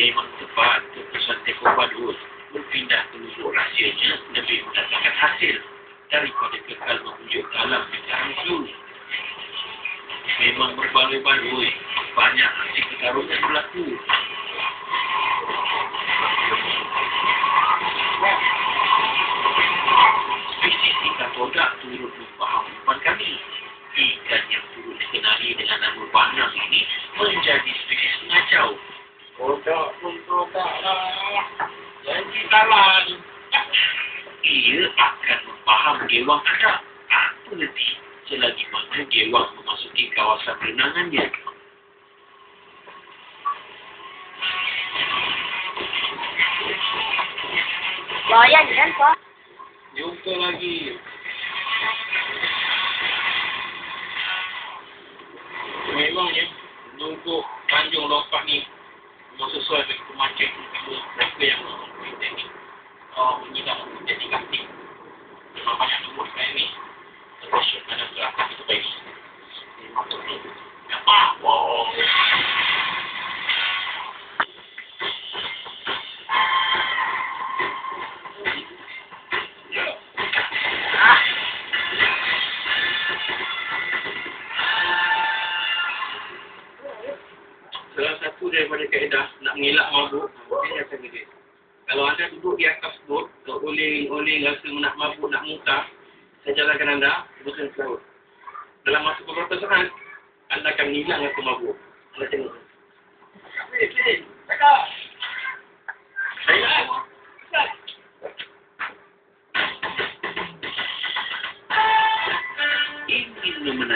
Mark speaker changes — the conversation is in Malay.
Speaker 1: memang tepat. Kesan Tekoba 2 berpindah penunjuk rahsianya lebih mendapatkan hasil daripada kekal menunjuk dalam pecahan itu. Memang berbalik-balik, banyak aksi ketarungan berlaku. Pengacau.
Speaker 2: Kodak pun kodak lah. Janji talan.
Speaker 1: Ia akan memfaham gewang ada. Apa nanti selagi mana gewang memasuki kawasan renangannya.
Speaker 3: Layan kan, Pak?
Speaker 2: Jumpa lagi. Lopak ni memang sesuai dengan pemancing cuma mereka yang satu daripada kaedah nak mengelak mabuk, dia akan gede. Kalau anda duduk di atas bot, kalau oleh oleh rasa nak mabuk, nak muntah, saya jalankan anda, sebutkan sebut. Dalam masa beberapa saat, anda akan mengelak rasa mabuk. Anda tengok. Cakap! Saya nak! Cakap! Ini.